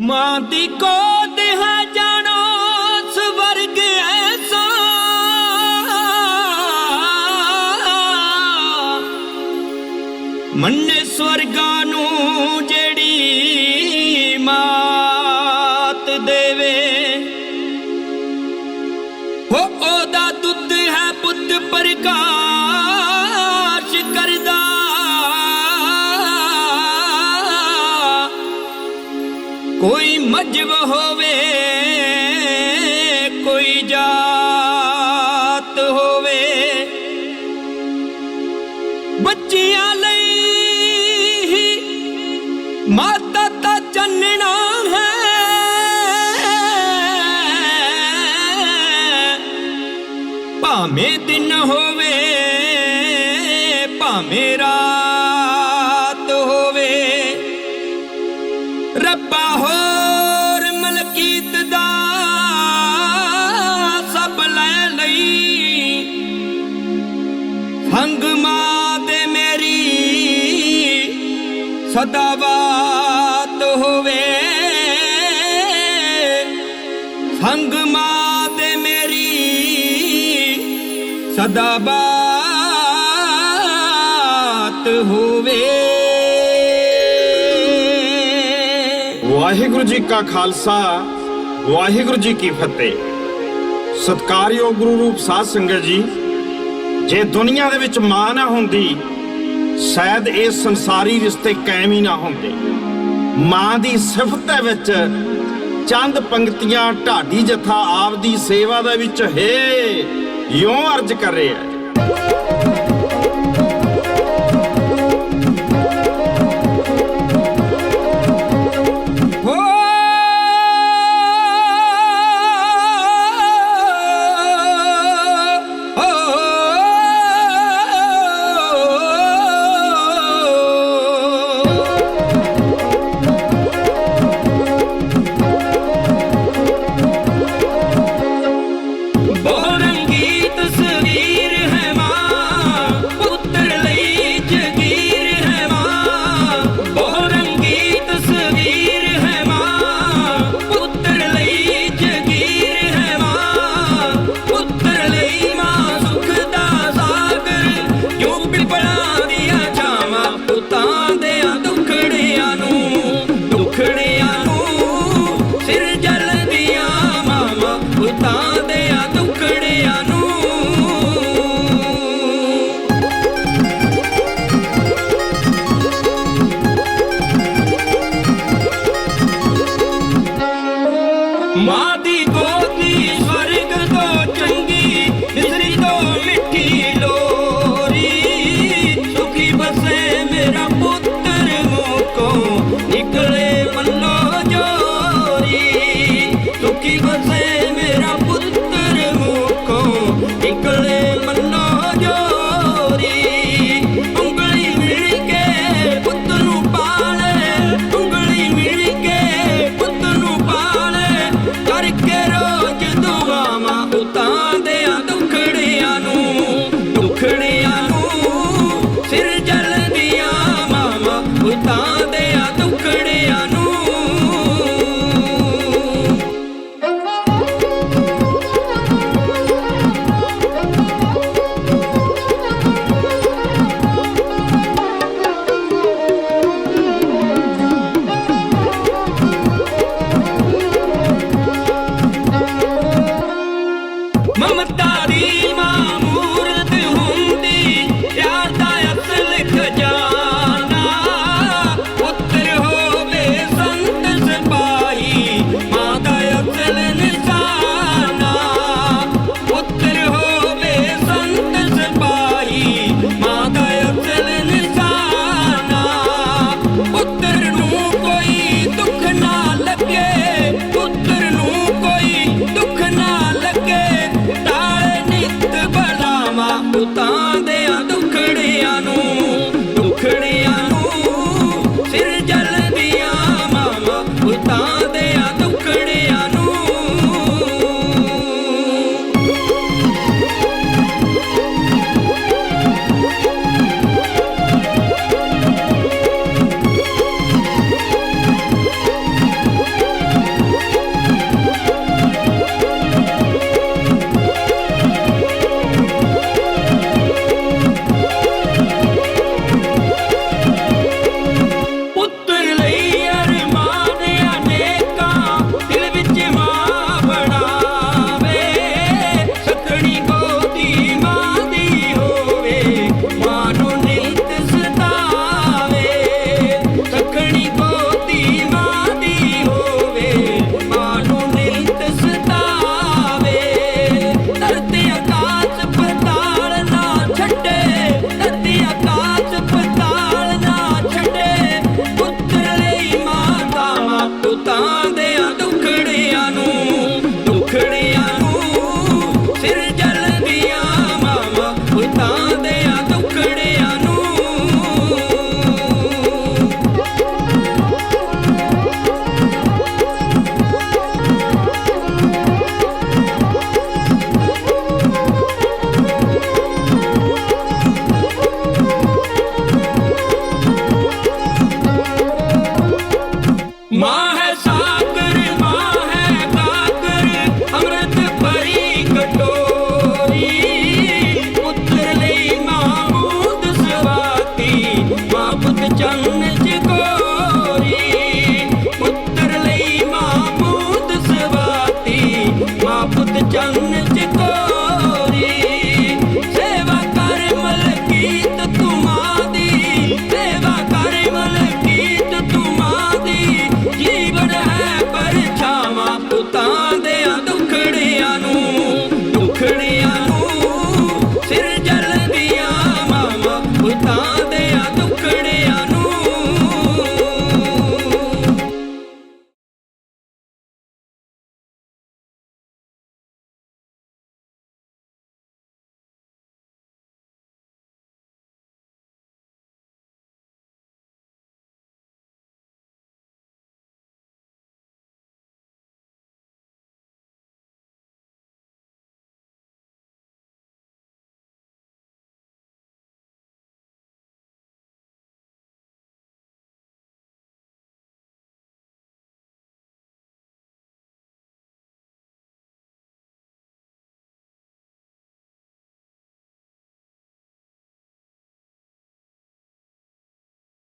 ਮਾਂ ਦੀ ਗੋਦ ਹੈ ਜਾਣੋ, ਸਵਰਗ ਐਸਾ। ਮੰਨੇ ਸਵਰਗਾ ਨੂੰ ਜਿਹੜੀ ਮਾਤ ਦੇਵੇ। ਹੋ ਉਹਦਾ ਦੁੱਧ ਹੈ ਪੁੱਤ ਪ੍ਰਕਾਸ਼ ਕੋਈ ਮਜਬ ਹੋਵੇ, ਕੋਈ ਜਾਤ ਹੋਵੇ। ਬੱਚਿਆਂ ਲਈ ਮਾਤਾ ਤਾਂ ਚੰਨਣਾ ਹੈ। ਭਾਵੇਂ ਦਿਨ ਹੋਵੇ ਸਦਾ ਬਾਤ ਹੋਵੇ। ਹੰਗ ਮਾਂ ਮੇਰੀ ਸਦਾ ਬਾਤ ਹੋਵੇ। ਵਾਹਿਗੁਰੂ ਜੀ ਕਾ ਖਾਲਸਾ, ਵਾਹਿਗੁਰੂ ਜੀ ਕੀ ਫਤਿਹ। ਸਤਕਾਰਯੋਗ ਗੁਰੂ ਰੂਪ ਸਾਧ ਸੰਗਤ ਜੀ, ਜੇ ਦੁਨੀਆ ਦੇ ਵਿੱਚ ਮਾਂ ਨਾ ਹੁੰਦੀ ਸ਼ਾਇਦ ਇਹ ਸੰਸਾਰੀ ਰਿਸ਼ਤੇ ਕਾਇਮ ਹੀ ਨਾ ਹੁੰਦੇ। ਮਾਂ ਦੀ ਸਿਫਤ ਦੇ ਵਿੱਚ ਚੰਦ ਪੰਕਤੀਆਂ, ਢਾਡੀ ਜਥਾ, ਆਪ ਦੀ ਸੇਵਾ ਦੇ ਵਿੱਚ ਹੈ ਯੋਂ ਅਰਜ ਕਰ ਰਿਹਾ ਹੈ।